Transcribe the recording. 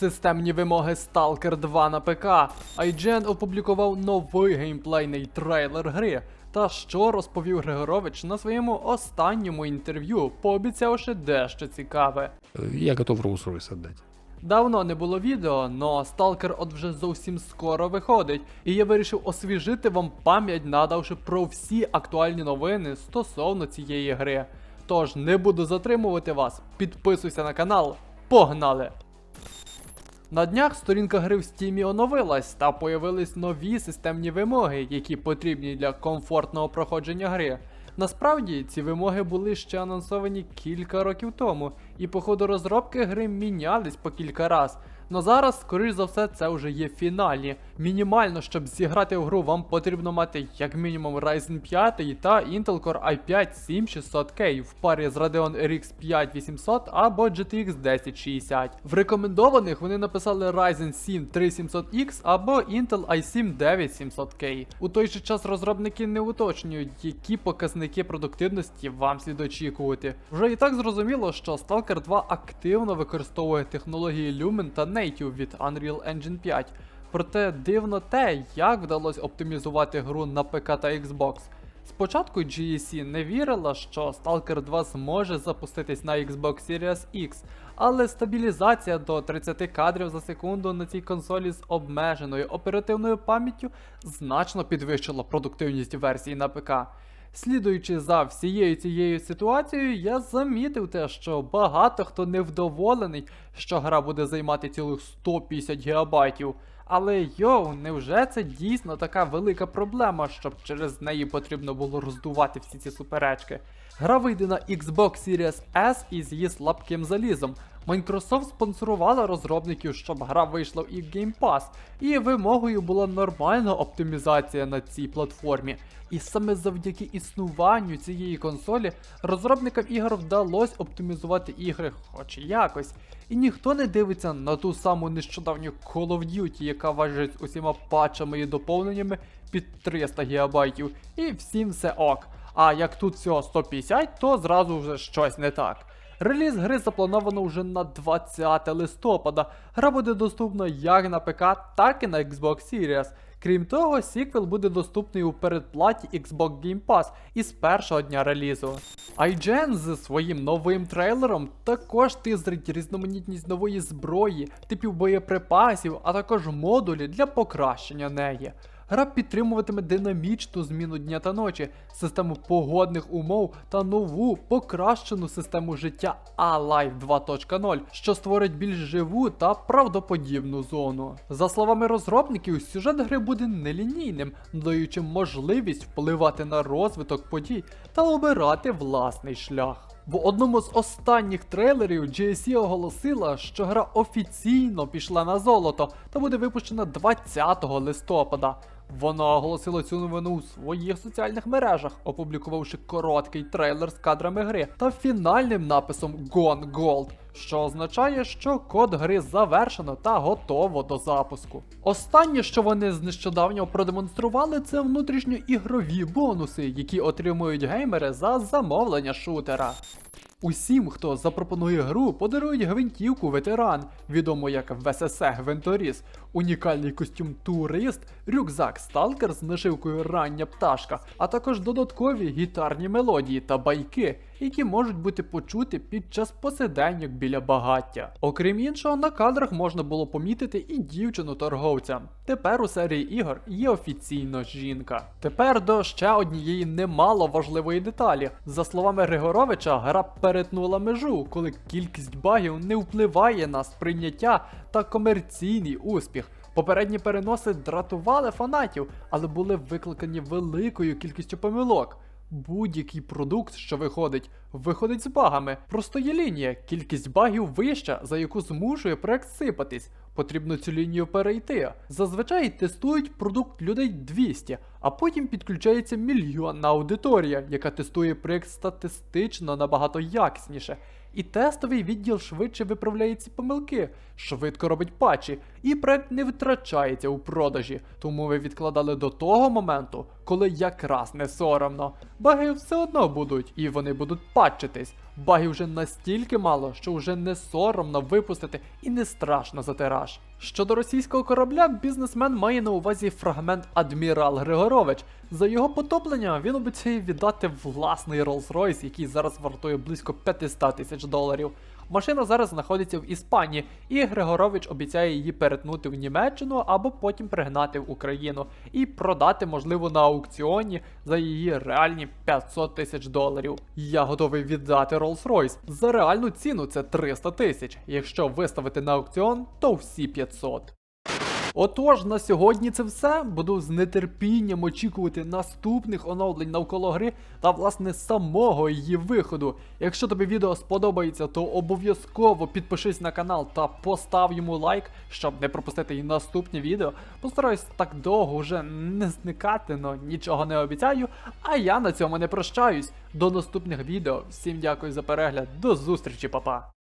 Системні вимоги Stalker 2 на ПК. IGN опублікував новий геймплейний трейлер гри. Та що розповів Григорович на своєму останньому інтерв'ю, пообіцявши дещо цікаве. Я готов Rolls-Royce. Давно не було відео, но Stalker от вже зовсім скоро виходить, і я вирішив освіжити вам пам'ять, надавши про всі актуальні новини стосовно цієї гри. Тож не буду затримувати вас, підписуйся на канал, погнали! На днях сторінка гри в Steam оновилась та появились нові системні вимоги, які потрібні для комфортного проходження гри. Насправді ці вимоги були ще анонсовані кілька років тому, і по ходу розробки гри мінялись по кілька раз. Но зараз, скоріш за все, це вже є фінальні. Мінімально, щоб зіграти в гру, вам потрібно мати як мінімум Ryzen 5 та Intel Core i5 7600K в парі з Radeon RX 5800 або GTX 1060. В рекомендованих вони написали Ryzen 7 3700X або Intel i7 9700K. У той же час розробники не уточнюють, які показники продуктивності вам слід очікувати. Вже і так зрозуміло, що Stalker 2 активно використовує технології Lumen та Native від Unreal Engine 5. Проте дивно те, як вдалося оптимізувати гру на ПК та Xbox. Спочатку GEC не вірила, що Stalker 2 зможе запуститись на Xbox Series X, але стабілізація до 30 кадрів за секунду на цій консолі з обмеженою оперативною пам'яттю значно підвищила продуктивність версії на ПК. Слідуючи за всією цією ситуацією, я замітив те, що багато хто невдоволений, що гра буде займати цілих 150 гігабайтів. Але йоу, невже це дійсно така велика проблема, щоб через неї потрібно було роздувати всі ці суперечки? Гра вийде на Xbox Series S із її слабким залізом. Microsoft спонсорувала розробників, щоб гра вийшла в і Game Pass, і вимогою була нормальна оптимізація на цій платформі. І саме завдяки існуванню цієї консолі розробникам ігор вдалося оптимізувати ігри хоч якось. І ніхто не дивиться на ту саму нещодавню Call of Duty, яка важить усіма патчами і доповненнями під 300 ГБ, і всім все ок. А як тут всього 150, то зразу вже щось не так. Реліз гри заплановано вже на 20 листопада. Гра буде доступна як на ПК, так і на Xbox Series. Крім того, сіквел буде доступний у передплаті Xbox Game Pass із першого дня релізу. IGN зі своїм новим трейлером також тизрить різноманітність нової зброї, типів боєприпасів, а також модулі для покращення неї. Гра підтримуватиме динамічну зміну дня та ночі, систему погодних умов та нову покращену систему життя A-Life 2.0, що створить більш живу та правдоподібну зону. За словами розробників, сюжет гри буде нелінійним, даючи можливість впливати на розвиток подій та обирати власний шлях. В одному з останніх трейлерів GSC оголосила, що гра офіційно пішла на золото та буде випущена 20 листопада. Вона оголосила цю новину у своїх соціальних мережах, опублікувавши короткий трейлер з кадрами гри та фінальним написом Gone Gold, що означає, що код гри завершено та готово до запуску. Останнє, що вони з нещодавнього продемонстрували, це внутрішньоігрові бонуси, які отримують геймери за замовлення шутера. Усім, хто запропонує гру, подарують гвинтівку ветеран, відомо як ВСС Гвинторіс, унікальний костюм турист, рюкзак сталкер з нашивкою рання пташка, а також додаткові гітарні мелодії та байки, які можуть бути почути під час посиденьок біля багаття. Окрім іншого, на кадрах можна було помітити і дівчину торговця. Тепер у серії ігор є офіційно жінка. Тепер до ще однієї немало важливої деталі. За словами Григоровича, гра перетнула межу, коли кількість багів не впливає на сприйняття та комерційний успіх. Попередні переноси дратували фанатів, але були викликані великою кількістю помилок. Будь-який продукт, що виходить, виходить з багами. Просто є лінія, кількість багів вища, за яку змушує проект сипатись. Потрібно цю лінію перейти. Зазвичай тестують продукт людей 200, а потім підключається мільйонна аудиторія, яка тестує проект статистично набагато якісніше. І тестовий відділ швидше виправляє ці помилки, швидко робить патчі, і проект не втрачається у продажі. Тому ви відкладали до того моменту, коли якраз не соромно. Баги все одно будуть, і вони будуть патчитись. Багів вже настільки мало, що вже не соромно випустити і не страшно за тираж. Щодо російського корабля, бізнесмен має на увазі фрагмент Адмірал Григорович. За його потоплення він обіцяє віддати власний Rolls-Royce, який зараз вартує близько 500 тисяч доларів. Машина зараз знаходиться в Іспанії, і Григорович обіцяє її перетнути в Німеччину або потім пригнати в Україну і продати, можливо, на аукціоні за її реальні 500 тисяч доларів. Я готовий віддати Rolls-Royce. За реальну ціну це 300 тисяч. Якщо виставити на аукціон, то всі 500. Отож, на сьогодні це все. Буду з нетерпінням очікувати наступних оновлень навколо гри та власне самого її виходу. Якщо тобі відео сподобається, то обов'язково підпишись на канал та постав йому лайк, щоб не пропустити і наступні відео. Постараюсь так довго вже не зникати, но нічого не обіцяю. А я на цьому не прощаюсь. До наступних відео. Всім дякую за перегляд. До зустрічі, папа!